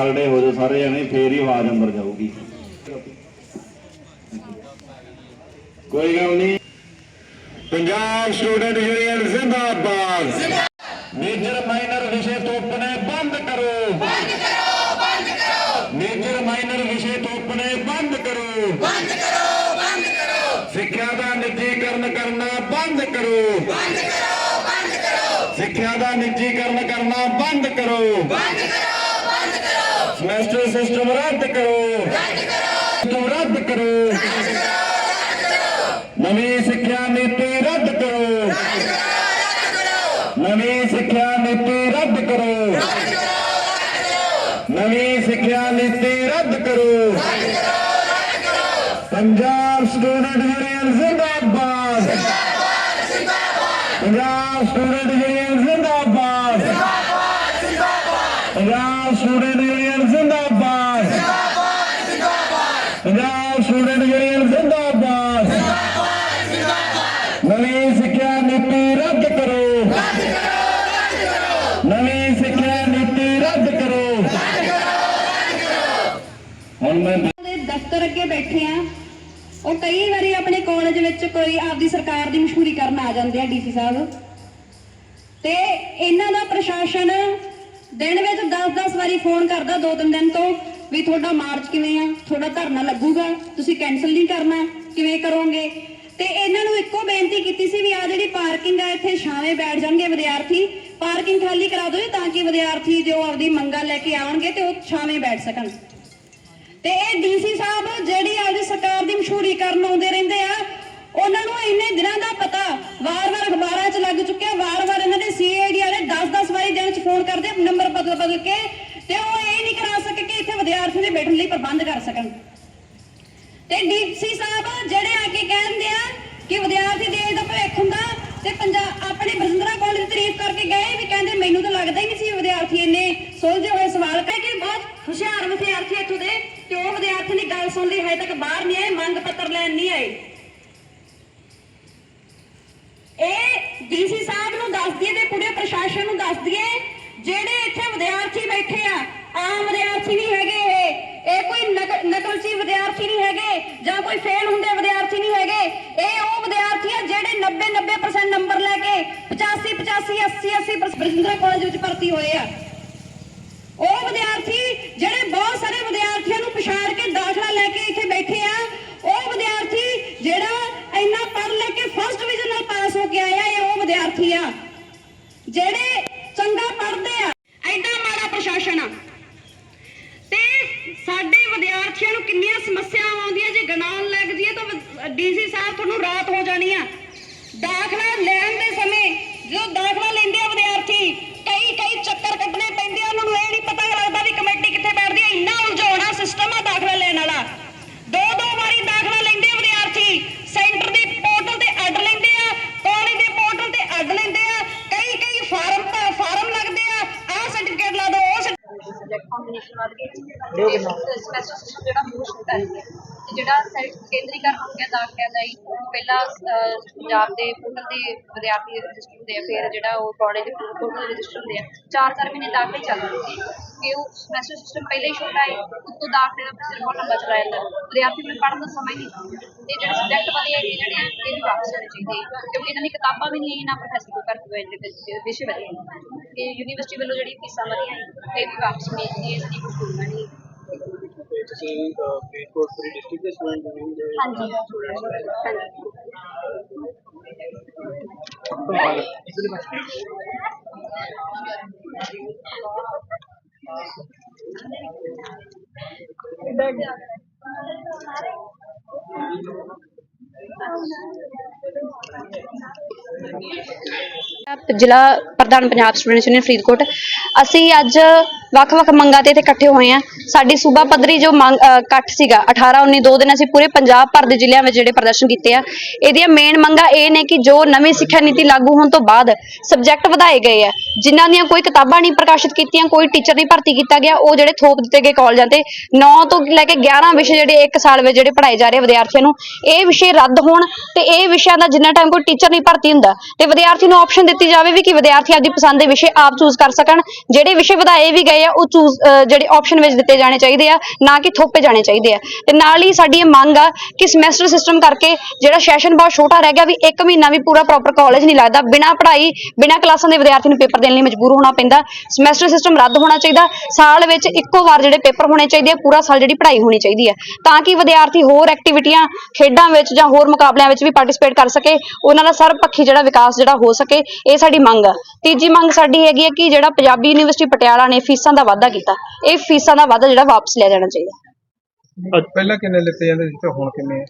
ਕਰੜੇ ਹੋ ਜਾਓ ਸਾਰੇ ਜਣੇ ਫੇਰ ਹੀ ਆਵਾਜ਼ ਅੰਦਰ ਜਾਊਗੀ। ਕੋਈ ਗੱਲ ਨਹੀਂ। ਪੰਜਾਬ ਸਟੂਡੈਂਟ ਯੂਨੀਅਨ ਜ਼ਿੰਦਾਬਾਦ। ਮੇਜਰ ਮਾਈਨਰ ਵਿਸ਼ੇ ਤੋਪਣੇ ਬੰਦ ਕਰੋ। ਬੰਦ ਕਰੋ ਬੰਦ ਕਰੋ। ਮੇਜਰ ਮਾਈਨਰ ਵਿਸ਼ੇ ਤੋਪਣੇ ਬੰਦ ਕਰੋ। ਬੰਦ ਕਰੋ ਬੰਦ ਕਰੋ। ਸਿੱਖਿਆ ਦਾ ਨਿੱਜੀਕਰਨ ਕਰਨਾ ਬੰਦ ਕਰੋ। ਬੰਦ ਕਰੋ ਬੰਦ ਕਰੋ। ਸਿੱਖਿਆ ਦਾ ਨਿੱਜੀਕਰਨ ਕਰਨਾ ਬੰਦ ਕਰੋ। ਬੰਦ ਕਰੋ। ਕਰੋ ਸਿਸਟਮ ਰੱਦ ਕਰੋ ਰੱਦ ਕਰੋ ਰੱਦ ਕਰੋ ਨਵੀਂ ਸਿੱਖਿਆ ਨੀਤੀ ਰੱਦ ਕਰੋ ਨਵੀਂ ਸਿੱਖਿਆ ਨੀਤੀ ਰੱਦ ਕਰੋ ਨਵੀਂ ਸਿੱਖਿਆ ਨੀਤੀ ਰੱਦ ਕਰੋ ਪੰਜਾਬ ਸਟੂਡੈਂਟ ਯੂਨੀਅਨ ਜ਼ਿੰਦਾਬਾਦ ਪੰਜਾਬ ਸਟੂਡੈਂਟ ਯੂਨੀਅਨ ਜ਼ਿੰਦਾਬਾਦ ਜ਼ਿੰਦਾਬਾਦ ਜ਼ਿੰਦਾਬਾਦ ਪੰਜਾਬ ਸਟੂਡੈਂਟ ਯੂਨੀਅਨ ਜ਼ਿੰਦਾਬਾਦ ਜ਼ਿੰਦਾਬਾਦ ਜ਼ਿੰਦਾਬਾਦ ਪੰਜਾਬ ਸਟੂਡੈਂਟ ਯੂਨੀਅਨ ਜ਼ਿੰਦਾਬਾਦ ਨਵੀਂ ਸਿੱਖਿਆ ਨੀਤੀ ਰੱਦ ਕਰੋ ਰੱਦ ਕਰੋ ਰੱਦ ਕਰੋ ਨਵੀਂ ਸਿੱਖਿਆ ਨੀਤੀ ਰੱਦ ਕਰੋ ਰੱਦ ਕਰੋ ਰੱਦ ਕਰੋ ਹੁਣ ਮੈਂ ਦੇ ਦਫ਼ਤਰ ਅੱਗੇ ਬੈਠੇ ਆ ਉਹ ਕਈ ਵਾਰੀ ਆਪਣੇ ਕਾਲਜ ਵਿੱਚ ਕੋਈ ਆਪਦੀ ਸਰਕਾਰ ਦੀ ਮਸ਼ਹੂਰੀ ਕਰਨ ਆ ਜਾਂਦੇ ਆ ਡੀਸੀ ਸਾਹਿਬ। ਤੇ ਇਹਨਾਂ ਦਾ ਪ੍ਰਸ਼ਾਸਨ ਦਿਨ ਵਿੱਚ 10-10 ਵਾਰੀ ਫੋਨ ਕਰਦਾ ਦੋ ਤਿੰਨ ਦਿਨ ਤੋਂ ਵੀ ਤੁਹਾਡਾ ਮਾਰਚ ਕਿਵੇਂ ਆ? ਤੁਹਾਡਾ ਧਰਨਾ ਲੱਗੂਗਾ। ਤੁਸੀਂ ਕੈਨਸਲ ਨਹੀਂ ਕਰਨਾ। ਕਿਵੇਂ ਕਰੋਗੇ? ਤੇ ਇਹਨਾਂ ਨੂੰ ਇੱਕੋ ਬੇਨਤੀ ਕੀਤੀ ਸੀ ਵੀ ਆ ਜਿਹੜੀ ਪਾਰਕਿੰਗ ਆ, ਇੱਥੇ ਛਾਵੇਂ ਬੈਠ ਜਾਣਗੇ ਵਿਦਿਆਰਥੀ। ਪਾਰਕਿੰਗ ਖਾਲੀ ਕਰਾ ਦਿਓ ਜੀ ਤਾਂ ਕਿ ਵਿਦਿਆਰਥੀ ਜੋ ਆਪਦੀ ਮੰਗਾਂ ਲੈ ਕੇ ਆਉਣਗੇ ਤੇ ਉਹ ਛਾਵੇਂ ਬੈਠ ਸਕਣ। ਤੇ ਇਹ ਡੀਸੀ ਸਾਹਿਬ ਜਿਹੜੀ ਆਪਦੀ ਸਰਕਾਰ ਦੀ ਮਸ਼ਹੂਰੀ ਕਰਨ ਆਉਂਦੇ ਰਹਿੰਦੇ ਆ, ਉਹਨਾਂ ਨੂੰ ਇੰਨੇ ਦਿਨਾਂ ਦਾ ਪਤਾ, ਵਾਰ-ਵਾਰ ਅਖਬਾਰਾਂ 'ਚ ਲੱਗ ਚੁੱਕਿਆ, ਵਾਰ-ਵਾਰ ਇਹਨਾਂ ਦੇ ਸੀਆਈਡੀ ਵਾਲੇ 10-10 ਵਾਰੀ ਦਿਨ 'ਚ ਫੋਨ ਕਰਦੇ ਨੰਬਰ ਬਦਲ ਬਦਲ ਕੇ, ਤੇ ਉਹ ਇਹ ਨਹੀਂ ਕਰਾ ਸਕੇ ਕਿ ਇੱਥੇ ਵਿਦਿਆਰਥੀਆਂ ਦੇ ਬੈਠਣ ਲਈ ਪ੍ਰਬੰਧ ਕਰ ਸਕਣ। ਤੇ ਡੀਸੀ ਸਾਹਿਬ ਜਿਹੜੇ ਆ ਕੇ ਕਹਿੰਦੇ ਆ ਕਿ ਵਿਦਿਆਰਥੀ ਦੇਸ਼ ਦਾ ਭਵਿੱਖ ਹੁੰਦਾ, ਤੇ ਪੰਜਾਬ ਆਪਣੇ ਬਰਜਿੰਦਰਾ ਕਾਲਜ ਦੀ ਤਾਰੀਫ ਕਰਕੇ ਗਏ ਵੀ ਕਹਿੰਦੇ ਮੈਨੂੰ ਤਾਂ ਲੱਗਦਾ ਹੀ ਨਹੀਂ ਸੀ ਵਿਦਿਆਰਥੀ ਇੰਨੇ ਸੁਲਝੇ ਹੋਏ ਸਵਾਲ, ਕਹਿ ਕੇ ਬਹੁਤ ਹੁਸ਼ਿਆਰ ਵਿਦਿਆਰਥੀ ਇੱਥੋਂ ਦੇ ਤੇ ਉਹ ਵਿਦਿਆਰਥੀ ਦੀ ਗੱਲ ਸੁਣ ਲਈ ਹਜੇ ਤੱਕ ਬਾਹਰ ਨਹੀਂ ਆਏ, ਮੰਗ ਪੱਤਰ ਲੈਣ ਨਹੀਂ ਆਏ। ਇਹ ਡੀਸੀ ਸਾਹਿਬ ਨੂੰ ਦੱਸ ਦਈਏ ਤੇ ਪੂਰੇ ਪ੍ਰਸ਼ਾਸਨ ਨੂੰ ਦੱਸ ਦਈਏ, ਜਿਹੜੇ ਇੱਥੇ ਵਿਦਿਆਰਥੀ ਬੈਠੇ ਆ, ਆਮ ਵਿਦਿਆਰਥੀ ਨਹੀਂ ਹੈਗੇ ਇਹ। ਇਹ ਕੋਈ ਨਕਲਚੀ ਵਿਦਿਆਰਥੀ ਨਹੀਂ ਹੈਗੇ, ਜਾਂ ਕੋਈ ਫੇਲ ਹੁੰਦੇ ਵਿਦਿਆਰਥੀ ਨਹੀਂ ਹੈਗੇ। ਇਹ ਉਹ ਵਿਦਿਆਰਥੀ ਆ ਜਿਹੜੇ 90 90% ਨੰਬਰ ਲੈ ਕੇ 85 85 80 80 ਬਰਜਿੰਦਰਾ ਕਾਲਜ ਵਿੱਚ ਭਰਤੀ ਹੋਏ ਆ। ਉਹ ਵਿਦਿਆਰਥੀ ਜਿਹੜੇ ਬਹੁਤ ਸਾਰੇ ਵਿਦਿਆਰਥੀਆਂ ਨੂੰ ਪਛਾੜ ਕੇ ਦਾਖਲਾ ਲੈ ਕੇ ਇੱਥੇ ਬੈਠੇ ਆ, ਉਹ ਵਿਦਿਆਰਥੀ ਜਿਹੜਾ ਇੰਨਾ ਪੜ੍ਹ ਲੈ ਕੇ ਫਸਟ ਡਿਵੀਜ਼ਨ ਨਾਲ ਪਾਸ ਹੋ ਕੇ ਆਇਆ, ਇਹ ਉਹ ਵਿਦਿਆਰਥੀ ਆ। ਜਿਹੜੇ ਚੰਗਾ ਪੜ੍ਹਦੇ ਆ ਐਡਾ ਮਾੜਾ ਪ੍ਰਸ਼ਾਸਨ ਆ ਤੇ ਸਾਡੇ ਵਿਦਿਆਰਥੀਆਂ ਨੂੰ ਕਿੰਨੀਆਂ ਸਮੱਸਿਆਵਾਂ ਆਉਂਦੀਆਂ ਜੇ ਗਣਾਉਣ ਲੱਗ ਜੀਏ ਤਾਂ ਡੀਸੀ ਸਾਹਿਬ ਤੁਹਾਨੂੰ ਰਾਤ ਹੋ ਜਾਣੀ ਆ ਦਾਖਲਾ ਲੈਣ ਦੇ ਸਮੇਂ ਜਦੋਂ ਦਾਖਲਾ ਲੈਂਦੇ ਆ ਵਿਦਿਆਰਥੀ ਕਈ ਕਈ ਚੱਕਰ ਕੱਢਣੇ ਪੈਂਦੇ ਆ ਉਹਨਾਂ ਨੂੰ ਇਹ ਨਹੀਂ ਪਤਾ ਲੱਗਦਾ ਵੀ ਕਮੇਟੀ ਕਿੱਥੇ ਬੈਠਦੀ ਹੈ ਇੰਨਾ ਉਲਝਾਉਣਾ ਸਿਸਟਮ ਆ ਦਾਖਲਾ ਲੈਣ ਵਾਲਾ ਦੋ ਦੋ ਵਾਰੀ ਦਾਖਲਾ ਲੈਂਦੇ ਆ ਵਿਦਿਆਰਥੀ ਸੈਂਟਰ ਦੇ ਪੋਰਟਲ ਤੇ ਅੱਡ ਲੈਂਦੇ ਆ ਕਾਲਜ ਦੇ ਪੋਰਟਲ ਤੇ ਅੱਡ ਲੈਂਦੇ ਆ ਕਈ ਕਈ ਫਾਰਮ ਤਾਂ ਫਾਰਮ ਲੱਗਦੇ ਆ ਆਹ ਸਰਟੀਫਿਕੇਟ ਲਾ ਦਿਓ ਉਹ certificate ਸਬਜੈਕਟ ਕੰਬੀਨੇਸ਼ਨ ਵੱਧ ਗਏ ਤੇ ਸਮੈਸਟਰ ਸਿਸਟਮ ਜਿਹੜਾ ਤੇ ਜਿਹੜਾ ਸੈਲਫ ਕੇਂਦਰੀਕਰਨ ਹੋ ਗਿਆ ਦਾਖਲਿਆਂ ਦਾ ਹੀ ਪਹਿਲਾਂ ਅਹ, ਪੰਜਾਬ ਦੇ ਪੋਰਟਲ ਦੇ ਵਿਦਿਆਰਥੀ ਰਜਿਸਟਰ ਹੁੰਦੇ ਆ ਫਿਰ ਜਿਹੜਾ ਉਹ ਕਾਲਜ ਦੇ ਪੋਰਟਲ ਰਜਿਸਟਰ ਹੁੰਦੇ ਆ ਚਾਰ ਚਾਰ ਮਹੀਨੇ ਦਾਖਲੇ ਚੱਲ ਸੀ। ਕਿ ਉਹ ਸਮੈਸਟਰ ਸਿਸਟਮ ਪਹਿਲਾਂ ਹੀ ਛੋਟਾ ਹੈ ਉੱਤੋਂ ਦਾਖਲੇ ਦਾ ਪ੍ਰੋਸੈਸ ਬਹੁਤ ਲੰਬਾ ਚਲਾ ਜਾਂਦਾ ਵਿਦਿਆਰਥੀ ਨੂੰ ਪੜ੍ਹਨ ਦਾ ਸਮਾਂ ਹੀ ਨਹੀਂ ਤੇ ਜਿਹੜੇ ਸਬਜੈਕਟ ਵਧੇ ਹੈਗੇ ਜਿਹੜੇ ਆ ਇਹ ਵੀ ਵਾਪਸ ਹੋਣੇ ਚਾਹੀਦੇ ਆ, ਕਿਉਂਕਿ ਇਹਨਾਂ ਦੀ ਕਿਤਾਬਾਂ ਵੀ ਨਹੀਂ ਨਾ ਪ੍ਰੋਫੈਸਰ ਕੋਲ ਭਰਤੀ ਹੋਏ ਜਿਹੜੇ ਵਿਸ਼ੇ ਵਧੇ ਤੇ ਯੂਨੀਵਰਸਿਟੀ ਵੱਲੋਂ ਜਿਹੜੀ ਫੀਸਾਂ ਵਧੀਆਂ ਇਹ ਵੀ ਵਾਪਸ ਹੋਣੀ ਚਾਹੀਦੀ ਹੈ ਇਸ ਦੀ ਕੋਈ ਭੂਮਿਕਾ ਨਹੀਂ। ਤੁਸੀਂ ਫਰੀਦਕੋਟ ਪੂਰੀ ਡਿਸਟ੍ਰਿਕਟ ਦੇ ਸਟੂਡੈਂਟ ਯੂਨੀਅਨ ਦੇ ਹਾਂਜੀ। ਹਾਂਜੀ ਜ਼ਿਲ੍ਹਾ ਪ੍ਰਧਾਨ ਪੰਜਾਬ ਸਟੂਡੈਂਟ ਯੂਨੀਅਨ ਫਰੀਦਕੋਟ। ਅਸੀਂ ਅੱਜ ਵੱਖ-ਵੱਖ ਮੰਗਾਂ ਤੇ ਇੱਥੇ ਇਕੱਠੇ ਹੋਏ ਹਾਂ ਸਾਡੀ ਸੂਬਾ ਪੱਧਰੀ ਜੋ ਮੰਗ ਇਕੱਠ ਸੀਗਾ 18 19 ਦੋ ਦਿਨ ਅਸੀਂ ਪੂਰੇ ਪੰਜਾਬ ਭਰ ਦੇ ਜ਼ਿਲ੍ਹਿਆਂ ਵਿੱਚ ਜਿਹੜੇ ਪ੍ਰਦਰਸ਼ਨ ਕੀਤੇ ਆ। ਇਹਦੀਆਂ ਮੇਨ ਮੰਗਾਂ ਇਹ ਨੇ ਕਿ ਜੋ ਨਵੀਂ ਸਿੱਖਿਆ ਨੀਤੀ ਲਾਗੂ ਹੋਣ ਤੋਂ ਬਾਅਦ ਸਬਜੈਕਟ ਵਧਾਏ ਗਏ ਆ। ਜਿਨ੍ਹਾਂ ਦੀਆਂ ਕੋਈ ਕਿਤਾਬਾਂ ਨਹੀਂ ਪ੍ਰਕਾਸ਼ਿਤ ਕੀਤੀਆਂ, ਕੋਈ ਟੀਚਰ ਨਹੀਂ ਭਰਤੀ ਕੀਤਾ ਗਿਆ, ਉਹ ਜਿਹੜੇ ਥੋਪ ਦਿੱਤੇ ਗਏ ਕਾਲਜਾਂ ਤੇ। 9 ਤੋਂ ਲੈ ਕੇ 11 ਵਿਸ਼ੇ ਜਿਹੜੇ ਇੱਕ ਸਾਲ ਵਿੱਚ ਜਿਹੜੇ ਪੜ੍ਹਾਏ ਜਾ ਰਹੇ ਵਿਦਿਆਰਥੀਆਂ ਨੂੰ, ਇਹ ਵਿਸ਼ੇ ਰੱਦ ਹੋਣ ਤੇ ਇਹ ਵਿਸ਼ਿਆਂ ਦਾ ਜਿੰਨਾ ਟਾਈਮ ਕੋਈ ਟੀਚਰ ਨਹੀਂ ਭਰਤੀ ਹੁੰਦਾ, ਤੇ ਵਿਦਿਆਰਥੀ ਨੂੰ ਆਪਸ਼ਨ ਦਿੱਤੀ ਜਾਵੇ ਵੀ ਕਿ ਵਿਦਿਆਰਥੀ ਆਪਦੀ ਪਸੰਦ ਦੇ ਵਿਸ਼ੇ ਆਪ ਚੂਜ਼ ਕਰ ਸਕਣ। ਜਿਹੜੇ ਵਿਸ਼ੇ ਵਧਾਏ ਵੀ ਗਏ ਗਏ ਆ, ਉਹ ਚੂਜ਼ ਜਿਹੜੇ ਆਪਸ਼ਨ ਵਿੱਚ ਦਿੱਤੇ ਜਾਣੇ ਚਾਹੀਦੇ ਆ, ਨਾ ਕਿ ਥੋਪੇ ਜਾਣੇ ਚਾਹੀਦੇ ਆ। ਤੇ ਨਾਲ ਹੀ ਸਾਡੀ ਇਹ ਮੰਗ ਆ ਕਿ ਸਮੈਸਟਰ ਸਿਸਟਮ ਕਰਕੇ ਜਿਹੜਾ ਸੈਸ਼ਨ ਬਹੁਤ ਛੋਟਾ ਰਹਿ ਗਿਆ, ਵੀ ਇੱਕ ਮਹੀਨਾ ਵੀ ਪੂਰਾ ਪ੍ਰੋਪਰ ਕਾਲਜ ਨਹੀਂ ਲੱਗਦਾ, ਬਿਨਾਂ ਪੜ੍ਹਾਈ, ਬਿਨਾਂ ਕਲਾਸਾਂ ਦੇ ਵਿਦਿਆਰਥੀ ਨੂੰ ਪੇਪਰ ਦੇਣ ਲਈ ਮਜਬੂਰ ਹੋਣਾ ਪੈਂਦਾ। ਸਮੈਸਟਰ ਸਿਸਟਮ ਰੱਦ ਹੋਣਾ ਚਾਹੀਦਾ, ਸਾਲ ਵਿੱਚ ਇੱਕੋ ਵਾਰ ਜਿਹੜੇ ਪੇਪਰ ਹੋਣੇ ਚਾਹੀਦੇ ਆ, ਪੂਰਾ ਸਾਲ ਜਿਹੜੀ ਪੜ੍ਹਾਈ ਹੋਣੀ ਚਾਹੀਦੀ ਹੈ ਤਾਂ ਕਿ ਵਿਦਿਆਰਥੀ ਹੋਰ ਐਕਟੀਵਿਟੀਆਂ ਖੇਡਾਂ ਵਿੱਚ ਜਾਂ ਹੋਰ ਮੁਕਾਬਲਿਆਂ ਵਿੱਚ ਵੀ ਪਾਰਟਿਸਿਪੇਟ ਕਰ ਸਕੇ, ਉਹਨਾਂ ਦਾ ਸਰਬਪੱਖੀ ਜਿਹੜਾ ਵਿਕਾਸ ਜਿਹੜਾ ਹੋ ਸਕੇ, ਇਹ ਸਾਡੀ ਮੰਗ ਆ। ਤੀਜੀ ਮੰਗ ਸਾਡੀ ਹੈਗੀ ਹੈ ਕਿ ਜਿਹੜਾ ਪੰਜਾਬੀ ਯੂਨੀਵਰਸਿਟੀ ਪਟਿਆਲਾ ਨੇ ਫੀਸਾਂ ਦਾ ਵਾਧਾ ਕੀਤਾ ਇਹ ਫੀਸਾਂ ਦਾ ਵਾਧਾ ਜਿਹੜਾ ਵਾਪਸ ਲਿਆ ਜਾਣਾ ਚਾਹੀਦਾ। ਪਹਿਲਾਂ ਕਿੰਨੇ ਲਿੱਤੇ ਜਾਂਦੇ ਸੀ ਤੇ ਹੁਣ ਕਿੰਨੇ ਆ?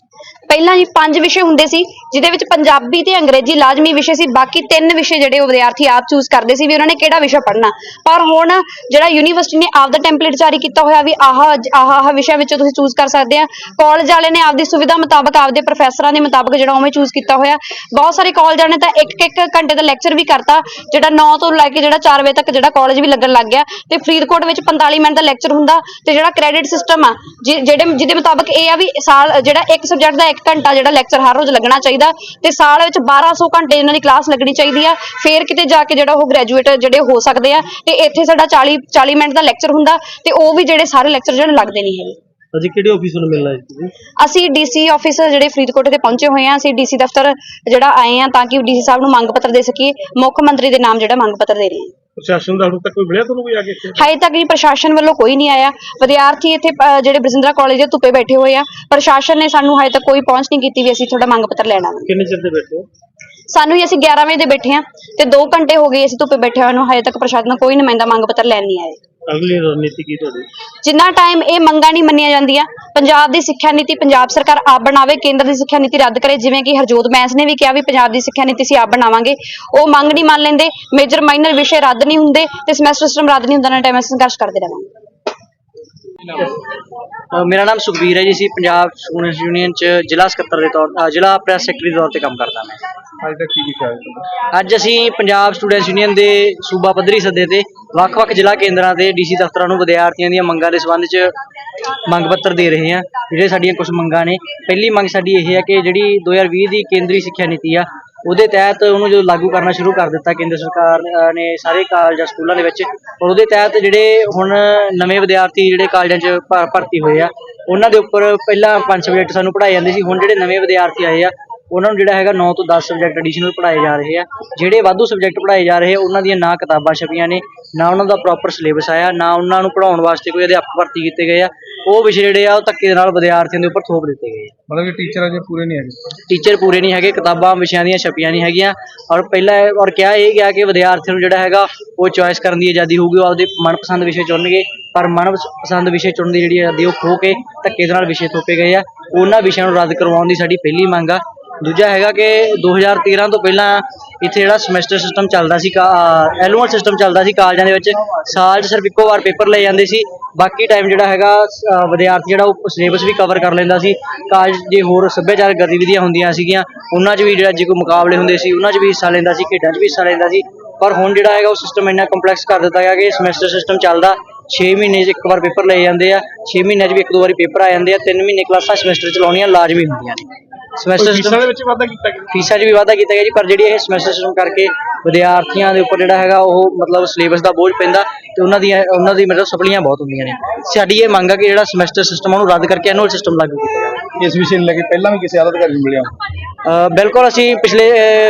ਪਹਿਲਾਂ ਜੀ ਪੰਜ ਵਿਸ਼ੇ ਹੁੰਦੇ ਸੀ, ਜਿਹਦੇ ਵਿੱਚ ਪੰਜਾਬੀ ਤੇ ਅੰਗਰੇਜ਼ੀ ਲਾਜ਼ਮੀ ਵਿਸ਼ੇ ਸੀ, ਬਾਕੀ ਤਿੰਨ ਵਿਸ਼ੇ ਜਿਹੜੇ ਉਹ ਵਿਦਿਆਰਥੀ ਆਪ ਚੂਜ਼ ਕਰਦੇ ਸੀ ਵੀ ਉਹਨਾਂ ਨੇ ਕਿਹੜਾ ਵਿਸ਼ਾ ਪੜ੍ਹਨਾ। ਪਰ ਹੁਣ ਜਿਹੜਾ ਯੂਨੀਵਰਸਿਟੀ ਨੇ ਆਪਦਾ ਟੈਂਪਲੇਟ ਜਾਰੀ ਕੀਤਾ ਹੋਇਆ ਵੀ ਆਹ ਆਹ ਆਹ ਵਿਸ਼ਾ ਵਿੱਚੋਂ ਤੁਸੀਂ ਚੂਜ਼ ਕਰ ਸਕਦੇ ਆ। ਕਾਲਜ ਵਾਲੇ ਨੇ ਆਪਦੀ ਸੁਵਿਧਾ ਮੁਤਾਬਕ ਆਪਦੇ ਪ੍ਰੋਫੈਸਰਾਂ ਦੇ ਮੁਤਾਬਕ ਜਿਹੜਾ ਉਵੇਂ ਚੂਜ਼ ਕੀਤਾ ਹੋਇਆ। ਬਹੁਤ ਸਾਰੇ ਕਾਲਜਾਂ ਨੇ ਤਾਂ ਇੱਕ ਇੱਕ ਘੰਟੇ ਦਾ ਲੈਕਚਰ ਵੀ ਕਰਤਾ, ਜਿਹੜਾ 9 ਤੋਂ ਲੈ ਕੇ ਜਿਹੜਾ 4 ਵਜੇ ਤੱਕ ਜਿਹੜਾ ਕਾਲਜ ਵੀ ਲੱਗਣ ਲੱਗ ਗਿਆ। ਤੇ ਫਰੀਦਕੋਟ ਵਿੱਚ 45 ਮਿੰਟ ਦਾ ਲੈਕਚਰ ਹੁੰਦਾ, ਤੇ ਜਿਹੜਾ ਕ੍ਰੈਡਿਟ ਸਿਸਟਮ ਆ, ਜਿ- ਜਿਹੜੇ ਜਿਹਦੇ ਮੁਤਾਬਕ ਇਹ ਆ ਵੀ ਸਾਲ ਜਿਹੜਾ ਇੱਕ ਸਬਜੈਕਟ ਦਾ 1 ਘੰਟਾ ਜਿਹੜਾ ਲੈਕਚਰ ਹਰ ਰੋਜ਼ ਲੱਗਣਾ ਚਾਹੀਦਾ ਤੇ ਸਾਲ ਵਿੱਚ 1200 ਘੰਟੇ ਇਹਨਾਂ ਦੀ ਕਲਾਸ ਲੱਗਣੀ ਚਾਹੀਦੀ ਆ ਫੇਰ ਕਿਤੇ ਜਾ ਕੇ ਜਿਹੜਾ ਉਹ ਗ੍ਰੈਜੂਏਟ ਜਿਹੜੇ ਹੋ ਸਕਦੇ ਆ ਤੇ ਇੱਥੇ ਸਾਡਾ 40 40 ਮਿੰਟ ਦਾ ਲੈਕਚਰ ਹੁੰਦਾ ਤੇ ਉਹ ਵੀ ਜਿਹੜੇ ਸਾਰੇ ਲੈਕਚਰ ਜਿਹੜੇ ਲੱਗਦੇ ਨਹੀਂ ਹੈਗੇ। ਅਜੇ ਕਿਹੜੇ ਆਫਿਸਰ ਨੂੰ ਮਿਲਣਾ ਹੈ ਅਸੀਂ ਡੀਸੀ ਆਫਿਸ ਜਿਹੜੇ ਫਰੀਦਕੋਟ ਦੇ ਪਹੁੰਚੇ ਹੋਏ ਆ ਅਸੀਂ ਡੀਸੀ ਦਫ਼ਤਰ ਜਿਹੜਾ ਆਏ ਆ ਤਾਂ ਕਿ ਡੀਸੀ ਸਾਹਿਬ ਨੂੰ ਮੰਗ ਪੱਤਰ ਦੇ ਸਕੀਏ ਮੁੱਖ ਮੰਤਰੀ ਦੇ ਨਾਮ ਜਿਹੜਾ ਮੰਗ ਪੱਤਰ ਦੇ ਰਹੇ ਹਾਂ ਪ੍ਰਸ਼ਾਸਨ ਦਾ ਹੁਣ ਤੱਕ ਕੋਈ ਮਿਲਿਆ ਤੁਹਾਨੂੰ ਕੋਈ ਆ ਕੇ ਇੱਥੇ? ਹਾਲੇ ਤੱਕ ਜੀ ਪ੍ਰਸ਼ਾਸਨ ਵੱਲੋਂ ਕੋਈ ਨਹੀਂ ਆਇਆ। ਵਿਦਿਆਰਥੀ ਇੱਥੇ ਜਿਹੜੇ ਬਰਜਿੰਦਰਾ ਕਾਲਜ ਦੇ ਧੁੱਪੇ ਬੈਠੇ ਹੋਏ ਆ ਪ੍ਰਸ਼ਾਸਨ ਨੇ ਸਾਨੂੰ ਹਾਲੇ ਤੱਕ ਕੋਈ ਪਹੁੰਚ ਨਹੀਂ ਕੀਤੀ ਵੀ ਅਸੀਂ ਤੁਹਾਡਾ ਮੰਗ ਪੱਤਰ ਲੈਣਾ ਵਾ ਕਿੰਨੇ ਚਿਰ ਦੇ ਬੈਠੇ ਹੋ? ਸਾਨੂੰ ਹੀ ਅਸੀਂ 11 ਵਜੇ ਦੇ ਬੈਠੇ ਆ ਤੇ 2 ਘੰਟੇ ਹੋ ਗਏ ਅਸੀਂ ਧੁੱਪੇ ਬੈਠੇ ਹੋਏ ਨੂੰ ਹਾਲੇ ਤੱਕ ਪ੍ਰਸ਼ਾਸਨ ਕੋਈ ਨੁਮਾਇੰਦਾ ਮੰਗ ਪੱਤਰ ਲੈਣ ਨਹੀਂ ਆਇਆ ਅਗਲੀ ਰਣਨੀਤੀ ਕੀ ਤੁਹਾਡੀ? ਜਿੰਨਾ ਟਾਈਮ ਇਹ ਮੰਗਾਂ ਨਹੀਂ ਮੰਨੀਆਂ ਜਾਂਦੀਆਂ ਪੰਜਾਬ ਦੀ ਸਿੱਖਿਆ ਨੀਤੀ ਪੰਜਾਬ ਸਰਕਾਰ ਆਪ ਬਣਾਵੇ ਕੇਂਦਰ ਦੀ ਸਿੱਖਿਆ ਨੀਤੀ ਰੱਦ ਕਰੇ ਜਿਵੇਂ ਕਿ ਹਰਜੋਤ ਬੈਂਸ ਨੇ ਵੀ ਕਿਹਾ ਵੀ ਪੰਜਾਬ ਦੀ ਸਿੱਖਿਆ ਨੀਤੀ ਅਸੀਂ ਆਪ ਬਣਾਵਾਂਗੇ। ਉਹ ਮੰਗ ਨਹੀਂ ਮੰਨ ਲੈਂਦੇ ਮੇਜਰ ਮਾਈਨਰ ਵਿਸ਼ੇ ਰੱਦ ਨਹੀਂ ਹੁੰਦੇ ਤੇ ਸਮੈਸਟਰ ਸਿਸਟਮ ਰੱਦ ਨਹੀਂ ਹੁੰਦਾ ਨਾ ਟਾਈਮ ਅਸੀਂ ਸੰਘਰਸ਼ ਕਰਦੇ ਰਹਾਂਗੇ। ਅ, ਮੇਰਾ ਨਾਮ ਸੁਖਬੀਰ ਹੈ ਜੀ ਅਸੀਂ ਪੰਜਾਬ ਸਟੂਡੈਂਟਸ ਯੂਨੀਅਨ ਚ ਜ਼ਿਲ੍ਹਾ ਸਕੱਤਰ ਦੇ ਤੌਰ ਅ, ਜ਼ਿਲ੍ਹਾ ਪ੍ਰੈਸ ਸੈਕਟਰੀ ਦੇ ਤੌਰ ਤੇ ਕੰਮ ਕਰਦਾ ਮੈਂ। ਅੱਜ ਤੱਕ ਕੀ ਵਿਖਾਇਆ ਤੁਹਾਨੂੰ ਅੱਜ ਅਸੀਂ ਪੰਜਾਬ ਸਟੂਡੈਂਟਸ ਯੂਨੀਅਨ ਦੇ ਸੂਬਾ ਪੱਧਰੀ ਸੱਦੇ ਤੇ ਵੱਖ-ਵੱਖ ਜ਼ਿਲ੍ਹਾ ਕੇਂਦਰਾਂ ਤੇ ਡੀਸੀ ਦਫ਼ਤਰਾਂ ਨੂੰ ਵਿਦਿਆਰਥੀਆਂ ਦੀਆਂ ਮੰਗਾਂ ਦੇ ਸੰਬੰਧ ਚ ਮੰਗ ਪੱਤਰ ਦੇ ਰਹੇ ਹਾਂ ਜਿਹੜੇ ਸਾਡੀਆਂ ਕੁਝ ਮੰਗਾਂ ਨੇ, ਪਹਿਲੀ ਮੰਗ ਸਾਡੀ ਇਹ ਹੈ ਕਿ ਜਿਹੜੀ 2020 ਦੀ ਕੇਂਦਰੀ ਸਿੱਖਿਆ ਨੀਤੀ ਆ, ਉਹਦੇ ਤਹਿਤ ਉਹਨੂੰ ਜਦੋਂ ਲਾਗੂ ਕਰਨਾ ਸ਼ੁਰੂ ਕਰ ਦਿੱਤਾ ਕੇਂਦਰ ਸਰਕਾਰ ਨੇ ਸਾਰੇ ਕਾਲਜਾਂ ਸਕੂਲਾਂ ਦੇ ਵਿੱਚ, ਔਰ ਉਹਦੇ ਤਹਿਤ ਜਿਹੜੇ ਹੁਣ ਨਵੇਂ ਵਿਦਿਆਰਥੀ ਜਿਹੜੇ ਕਾਲਜਾਂ 'ਚ ਭਰਤੀ ਹੋਏ ਆ, ਉਹਨਾਂ ਦੇ ਉੱਪਰ ਪਹਿਲਾਂ ਪੰਜ ਸਬਜੈਕਟ ਸਾਨੂੰ ਪੜ੍ਹਾਏ ਜਾਂਦੇ ਸੀ, ਹੁਣ ਜਿਹੜੇ ਨਵੇਂ ਵਿਦਿਆਰਥੀ ਆਏ ਆ, ਉਹਨਾਂ ਨੂੰ ਜਿਹੜਾ ਹੈਗਾ 9 ਤੋਂ 10 ਸਬਜੈਕਟ ਐਡੀਸ਼ਨਲ ਪੜ੍ਹਾਏ ਜਾ ਰਹੇ ਆ। ਜਿਹੜੇ ਵਾਧੂ ਸਬਜੈਕਟ ਪੜ੍ਹਾਏ ਜਾ ਰਹੇ ਉਹਨਾਂ ਦੀਆਂ ਨਾ ਕਿਤਾਬਾਂ ਛਪੀਆਂ ਨੇ, ਨਾ ਉਹਨਾਂ ਦਾ ਪ੍ਰੋਪਰ ਸਿਲੇਬਸ ਆਇਆ, ਨਾ ਉਹਨਾਂ ਨੂੰ ਪੜ੍ਹਾਉਣ ਵਾਸਤੇ ਕੋਈ ਅਧਿਆਪਕ ਭਰਤੀ ਕੀਤੇ ਗਏ ਆ ਉਹ ਵਿਸ਼ੇ ਜਿਹੜੇ ਆ ਉਹ ਧੱਕੇ ਦੇ ਨਾਲ ਵਿਦਿਆਰਥੀਆਂ ਦੇ ਉੱਪਰ ਥੋਪ ਦਿੱਤੇ ਗਏ ਆ। ਮਤਲਬ ਕਿ ਟੀਚਰ ਅਜੇ ਪੂਰੇ ਨਹੀਂ ਹੈਗੇ। ਟੀਚਰ ਪੂਰੇ ਨਹੀਂ ਹੈਗੇ ਕਿਤਾਬਾਂ ਵਿਸ਼ਿਆਂ ਦੀਆਂ ਛਪੀਆਂ ਨਹੀਂ ਹੈਗੀਆਂ। ਔਰ ਪਹਿਲਾਂ ਇਹ- ਔਰ ਕਿਹਾ ਇਹ ਗਿਆ ਕਿ ਵਿਦਿਆਰਥੀਆਂ ਨੂੰ ਜਿਹੜਾ ਹੈਗਾ ਉਹ ਚੁਆਇਸ ਕਰਨ ਦੀ ਆਜ਼ਾਦੀ ਹੋਊਗੀ ਉਹ ਆਪਦੇ ਮਨਪਸੰਦ ਵਿਸ਼ੇ ਚੁਣਨਗੇ। ਪਰ ਮਨਪਸੰਦ ਵਿਸ਼ੇ ਚੁਣਨ ਦੀ ਜਿਹੜੀ ਆਜ਼ਾਦੀ ਉਹ ਖੋ ਕੇ ਧੱਕੇ ਦੇ ਨਾਲ ਵਿਸ਼ੇ ਥੋਪੇ ਗਏ ਆ। ਉਹਨਾਂ ਵਿਸ਼ਿਆਂ ਨੂੰ ਰੱਦ ਕਰਵਾਉਣ ਦੀ ਸਾਡੀ ਪਹਿਲੀ ਮੰਗ ਆ। ਦੂਜਾ ਹੈਗਾ ਕਿ 2013 ਤੋਂ ਪਹਿਲਾਂ ਇੱਥੇ ਜਿਹੜਾ ਸਮੈਸਟਰ ਸਿਸਟਮ ਚੱਲਦਾ ਸੀ ਐਨੂਅਲ ਸਿਸਟਮ ਚੱਲਦਾ ਸੀ ਕਾਲਜਾਂ ਦੇ ਵਿੱਚ, ਸਾਲ 'ਚ ਸਿਰਫ ਇੱਕੋ ਵਾਰ ਪੇਪਰ ਲਏ ਜਾਂਦੇ ਸੀ। ਬਾਕੀ ਟਾਈਮ ਜਿਹੜਾ ਹੈਗਾ ਵਿਦਿਆਰਥੀ ਜਿਹੜਾ ਉਹ ਸਿਲੇਬਸ ਵੀ ਕਵਰ ਕਰ ਲੈਂਦਾ ਸੀ। ਕਾਲਜ ਦੇ ਹੋਰ ਸੱਭਿਆਚਾਰਕ ਗਤੀਵਿਧੀਆਂ ਹੁੰਦੀਆਂ ਸੀਗੀਆਂ, ਉਹਨਾਂ 'ਚ ਵੀ ਜਿਹੜਾ ਜੇ ਕੋਈ ਮੁਕਾਬਲੇ ਹੁੰਦੇ ਸੀ, ਉਹਨਾਂ 'ਚ ਵੀ ਹਿੱਸਾ ਲੈਂਦਾ ਸੀ, ਖੇਡਾਂ 'ਚ ਵੀ ਹਿੱਸਾ ਲੈਂਦਾ ਸੀ। ਪਰ ਹੁਣ ਜਿਹੜਾ ਹੈਗਾ, ਉਹ ਸਿਸਟਮ ਇੰਨਾ ਕੰਪਲੈਕਸ ਕਰ ਦਿੱਤਾ ਗਿਆ ਕਿ ਸਮੈਸਟਰ ਸਿਸਟਮ ਚੱਲਦਾ 6 ਮਹੀਨੇ 'ਚ ਇੱਕ ਵਾਰ ਪੇਪਰ ਲਏ ਜਾਂਦੇ ਆ 6 ਮਹੀਨੇ 'ਚ ਵੀ ਇੱਕ ਦੋ ਵਾਰੀ ਪੇਪਰ ਆ ਜਾਂਦੇ ਆ 3 ਮਹੀਨੇ ਕਲਾਸਾਂ ਸਮੈਸਟਰ ਚਲਾਉਣੀਆਂ ਲਾਜ਼ਮੀ ਹੁੰਦੀਆਂ ਨੇ। ਸਮੈਸਟਰ ਫੀਸਾਂ ਦੇ ਵਿੱਚ ਵਾਧਾ ਕੀਤਾ ਗਿਆ? ਫੀਸਾਂ 'ਚ ਵੀ ਵਾਧਾ ਕੀਤਾ ਗਿਆ ਜੀ ਪਰ ਜਿਹੜੀ ਇਹ ਸਮੈਸਟਰ ਸਿਸਟਮ ਕਰਕੇ ਵਿਦਿਆਰਥੀਆਂ ਦੇ ਉੱਪਰ ਜਿਹੜਾ ਹੈਗਾ ਉਹ ਮਤਲਬ ਸਿਲੇਬਸ ਦਾ ਬੋਝ ਪੈਂਦਾ ਤੇ ਉਹਨਾਂ ਦੀਆਂ ਉਹਨਾਂ ਦੀ ਮਤਲਬ ਸਪਲੀਆਂ ਬਹੁਤ ਹੁੰਦੀਆਂ ਨੇ। ਸਾਡੀ ਇਹ ਮੰਗ ਹੈ ਕਿ ਜਿਹੜਾ ਸਮੈਸਟਰ ਸਿਸਟਮ ਉਹਨੂੰ ਰੱਦ ਕਰਕੇ ਐਨੂਅਲ ਸਿਸਟਮ ਲਾਗੂ ਕੀਤਾ ਜਾਵੇ। ਇਸ ਵਿਸ਼ੇ ਨੂੰ ਲੈ ਕੇ ਪਹਿਲਾਂ ਵੀ ਕਿਸੇ ਅਧਿਕਾਰੀ ਨੂੰ ਮਿਲਿਆ? ਬਿਲਕੁਲ ਅਸੀਂ ਪਿਛਲੇ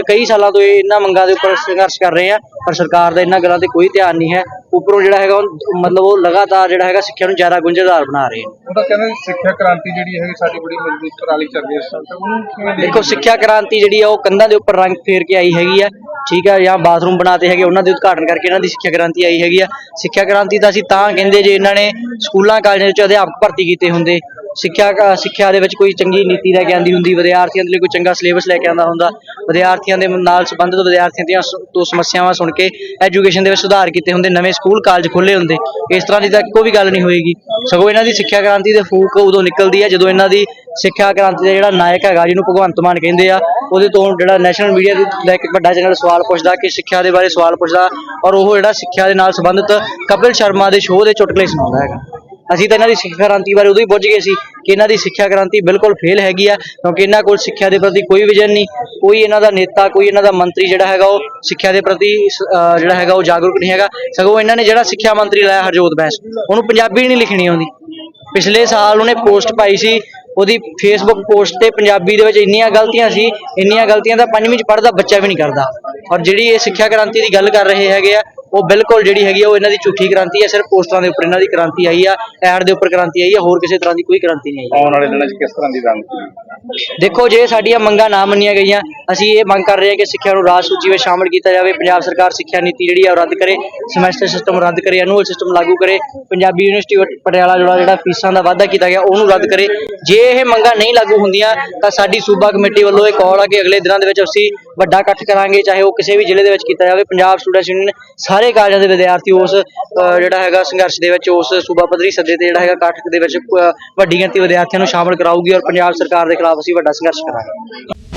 ਕਈ ਸਾਲਾਂ ਤੋਂ ਇਹਨਾਂ ਮੰਗਾਂ ਦੇ ਉੱਪਰ ਸੰਘਰਸ਼ ਕਰ ਰਹੇ ਹਾਂ ਪਰ ਸਰਕਾਰ ਦਾ ਇਹਨਾਂ ਗੱਲਾਂ ਤੇ ਕੋਈ ਧਿਆਨ ਨਹੀਂ ਹੈ। ਉੱਪਰੋਂ ਜਿਹੜਾ ਹੈਗਾ ਮਤਲਬ ਉਹ ਲਗਾਤਾਰ ਜਿਹੜਾ ਹੈਗਾ ਸਿੱਖਿਆ ਨੂੰ ਜ਼ਿਆਦਾ ਗੁੰਝਲਦਾਰ ਬਣਾ ਰਹੇ ਨੇ। ਉਹ ਤਾਂ ਕਹਿੰਦੇ ਸਿੱਖਿਆ ਕ੍ਰਾਂਤੀ ਜਿਹੜੀ ਹੈਗੀ ਸਾਡੀ ਬੜੀ ਮਜ਼ਬੂਤ ਪ੍ਰਣਾਲੀ ਚੱਲ ਰਹੀ ਹੈ ਇਸ ਸਮੇਂ ਉਹਨੂੰ ਕਿਵੇਂ ਦੇਖੋ ਸਿੱਖਿਆ ਕ੍ਰਾਂਤੀ ਜਿਹੜੀ ਆ ਉਹ ਕੰਧਾਂ ਦੇ ਉੱਪਰ ਰੰਗ ਫੇਰ ਕੇ ਆਈ ਹੈਗੀ ਆ। ਠੀਕ ਆ ਜਾਂ ਬਾਥਰੂਮ ਬਣਾਤੇ ਹੈਗੇ, ਉਹਨਾਂ ਦੇ ਉਦਘਾਟਨ ਕਰਕੇ ਇਹਨਾਂ ਦੀ ਸਿੱਖਿਆ ਕ੍ਰਾਂਤੀ ਆਈ ਹੈਗੀ ਆ। ਸਿੱਖਿਆ ਕ੍ਰਾਂਤੀ ਤਾਂ ਅਸੀਂ ਤਾਂ ਕਹਿੰਦੇ ਜੇ ਇਹਨਾਂ ਨੇ ਸਕੂਲਾਂ, ਕਾਲਜਾਂ ਵਿੱਚ ਅਧਿਆਪਕ ਭਰਤੀ ਕੀਤੇ ਹੁੰਦੇ। ਸਿੱਖਿਆ ਸਿੱਖਿਆ ਦੇ ਵਿੱਚ ਕੋਈ ਚੰਗੀ ਨੀਤੀ ਲੈ ਕੇ ਆਂਦੀ ਹੁੰਦੀ, ਵਿਦਿਆਰਥੀਆਂ ਦੇ ਲਈ ਕੋਈ ਚੰਗਾ ਸਿਲੇਬਸ ਲੈ ਕੇ ਆਂਦਾ ਹੁੰਦਾ। ਵਿਦਿਆਰਥੀਆਂ ਦੇ ਨਾਲ ਸੰਬੰਧਿਤ ਵਿਦਿਆਰਥੀਆਂ ਦੀਆਂ ਤੋਂ ਸਮੱਸਿਆਵਾਂ ਸੁਣ ਕੇ ਐਜੂਕੇਸ਼ਨ ਦੇ ਵਿੱਚ ਸੁਧਾਰ ਕੀਤੇ ਹੁੰਦੇ, ਨਵੇਂ ਸਕੂਲ, ਕਾਲਜ ਖੋਲ੍ਹੇ ਹੁੰਦੇ। ਇਸ ਤਰ੍ਹਾਂ ਦੀ ਤਾਂ ਕੋਈ ਵੀ ਗੱਲ ਨਹੀਂ ਹੋਏਗੀ। ਸਗੋਂ ਇਹਨਾਂ ਦੀ ਸਿੱਖਿਆ ਕ੍ਰਾਂਤੀ ਦੇ ਫੂਕ ਉਦੋਂ ਨਿਕਲਦੀ ਹੈ ਜਦੋਂ ਇਹਨਾਂ ਦੀ ਸਿੱਖਿਆ ਕ੍ਰਾਂਤੀ ਦਾ ਜਿਹੜਾ ਨਾਇਕ ਹੈਗਾ, ਜਿਹਨੂੰ ਭਗਵੰਤ ਮਾਨ ਕਹਿੰਦੇ ਆ, ਉਹਦੇ ਤੋਂ ਜਿਹੜਾ ਨੈਸ਼ਨਲ ਮੀਡੀਆ ਦਾ ਇੱਕ ਵੱਡਾ ਚੈਨਲ ਸਵਾਲ ਪੁੱਛਦਾ ਕਿ ਸਿੱਖਿਆ ਦੇ ਬਾਰੇ ਸਵਾਲ ਪੁੱਛਦਾ ਔਰ ਉਹ ਜਿਹੜਾ ਸਿੱਖਿਆ ਦੇ ਨਾਲ ਸੰਬੰਧਿਤ ਕਪਿਲ ਸ਼ਰਮਾ ਦੇ ਸ਼ੋਅ ਦੇ ਚੁਟਕਲੇ ਸੁਣਾਉਂਦਾ ਹੈਗਾ। ਅਸੀਂ ਤਾਂ ਇਹਨਾਂ ਦੀ ਸਿੱਖਿਆ ਕ੍ਰਾਂਤੀ ਬਾਰੇ ਉਦੋਂ ਹੀ ਬੁੱਝ ਗਏ ਸੀ ਕਿ ਇਹਨਾਂ ਦੀ ਸਿੱਖਿਆ ਕ੍ਰਾਂਤੀ ਬਿਲਕੁਲ ਫੇਲ ਹੈਗੀ ਆ, ਕਿਉਂਕਿ ਇਹਨਾਂ ਕੋਲ ਸਿੱਖਿਆ ਦੇ ਪ੍ਰਤੀ ਕੋਈ ਵਿਜ਼ਨ ਨਹੀਂ, ਕੋਈ ਇਹਨਾਂ ਦਾ ਨੇਤਾ, ਕੋਈ ਇਹਨਾਂ ਦਾ ਮੰਤਰੀ ਜਿਹੜਾ ਹੈਗਾ ਉਹ ਸਿੱਖਿਆ ਦੇ ਪ੍ਰਤੀ ਜਿਹੜਾ ਹੈਗਾ ਉਹ ਜਾਗਰੂਕ ਨਹੀਂ ਹੈਗਾ। ਸਗੋਂ ਇਹਨਾਂ ਨੇ ਜਿਹੜਾ ਸਿੱਖਿਆ ਮੰਤਰੀ ਲਾਇਆ ਹਰਜੋਤ ਬੈਂਸ, ਉਹਨੂੰ ਪੰਜਾਬੀ ਨਹੀਂ ਲਿਖਣੀ ਆਉਂਦੀ। ਪਿਛਲੇ ਸਾਲ ਉਹਨੇ ਪੋਸਟ ਪਾਈ ਸੀ, ਉਹਦੀ ਫੇਸਬੁੱਕ ਪੋਸਟ ਤੇ ਪੰਜਾਬੀ ਦੇ ਵਿੱਚ ਇੰਨੀਆਂ ਗਲਤੀਆਂ ਸੀ, ਇੰਨੀਆਂ ਗਲਤੀਆਂ ਤਾਂ ਪੰਜਵੀਂ ਚ ਪੜ੍ਹਦਾ, ਬੱਚਾ ਵੀ ਨਹੀਂ ਕਰਦਾ। ਔਰ ਜਿਹੜੀ ਇਹ ਸਿੱਖਿਆ ਕ੍ਰਾਂਤੀ ਦੀ ਗੱਲ ਕਰ ਰਹੇ ਹੈਗੇ ਆ ਉਹ ਬਿਲਕੁਲ ਜਿਹੜੀ ਹੈਗੀ ਆ ਉਹ ਇਹਨਾਂ ਦੀ ਝੂਠੀ ਕ੍ਰਾਂਤੀ ਹੈ ਸਿਰਫ ਪੋਸਟਰਾਂ ਦੇ ਉੱਪਰ ਇਹਨਾਂ ਦੀ ਕ੍ਰਾਂਤੀ ਆਈ ਆ ਐਡ ਦੇ ਉੱਪਰ ਕ੍ਰਾਂਤੀ ਆਈ ਆ ਹੋਰ ਕਿਸੇ ਤਰ੍ਹਾਂ ਦੀ ਕੋਈ ਕ੍ਰਾਂਤੀ ਨਹੀਂ ਆਈ। ਆਉਣ ਵਾਲੇ ਦਿਨਾਂ 'ਚ ਕਿਸ ਤਰ੍ਹਾਂ ਦੀ ਰਣਨੀਤੀ ਦੇਖੋ ਜੇ ਸਾਡੀਆਂ ਮੰਗਾਂ ਨਾ ਮੰਨੀਆਂ ਗਈਆਂ ਅਸੀਂ ਇਹ ਮੰਗ ਕਰ ਰਹੇ ਹਾਂ ਕਿ ਸਿੱਖਿਆ ਨੂੰ ਰਾਜ ਸੂਚੀ ਵਿੱਚ ਸ਼ਾਮਲ ਕੀਤਾ ਜਾਵੇ ਪੰਜਾਬ ਸਰਕਾਰ ਸਿੱਖਿਆ ਨੀਤੀ ਜਿਹੜੀ ਆ ਉਹ ਰੱਦ ਕਰੇ ਸਮੈਸਟਰ ਸਿਸਟਮ ਰੱਦ ਕਰੇ ਐਨੂਅਲ ਸਿਸਟਮ ਲਾਗੂ ਕਰੇ ਪੰਜਾਬੀ ਯੂਨੀਵਰਸਿਟੀ ਪਟਿਆਲਾ ਜਿਹੜਾ ਜਿਹੜਾ ਫੀਸਾਂ ਦਾ ਵਾਅਦਾ ਕੀਤਾ ਗਿਆ ਉਹਨੂੰ ਰੱਦ ਕਰੇ। ਜੇ ਇਹ ਮੰਗਾਂ ਨਹੀਂ ਲਾਗੂ ਹੁੰਦੀਆਂ ਤਾਂ ਸਾਡੀ ਸੂਬਾ ਕਮੇਟੀ ਵੱਲੋਂ ਇਹ ਕਾਲ ਆ ਕਿ ਅਗਲੇ ਦਿਨਾਂ ਦੇ ਵਿੱਚ ਅਸੀਂ ਵੱਡਾ ਇਕੱਠ ਕਰਾਂਗੇ ਚਾਹੇ ਉਹ ਕਿਸੇ ਵੀ ਜ਼ਿਲ੍ਹੇ ਦੇ ਵਿੱਚ ਕੀਤਾ ਜਾਵੇ ਪੰਜਾਬ ਸਟੂਡੈਂਟਸ ਯੂਨੀਅਨ ਸਾਰੇ ਕਾਲਜਾਂ ਦੇ ਵਿਦਿਆਰਥੀ ਉਸ ਜਿਹੜਾ ਹੈਗਾ ਸੰਘਰਸ਼ ਦੇ ਵਿੱਚ, ਉਸ ਸੂਬਾ ਪੱਧਰੀ ਸੱਦੇ ਤੇ ਜਿਹੜਾ ਹੈਗਾ ਕਾਠਕ ਦੇ ਵਿੱਚ ਵੱਡੀ ਗਿਣਤੀ ਵਿਦਿਆਰਥੀਆਂ ਨੂੰ ਸ਼ਾਮਲ ਕਰਾਊਗੀ ਔਰ ਪੰਜਾਬ ਸਰਕਾਰ ਦੇ ਖਿਲਾਫ ਅਸੀਂ ਵੱਡਾ ਸੰਘਰਸ਼ ਕਰਾਂਗੇ।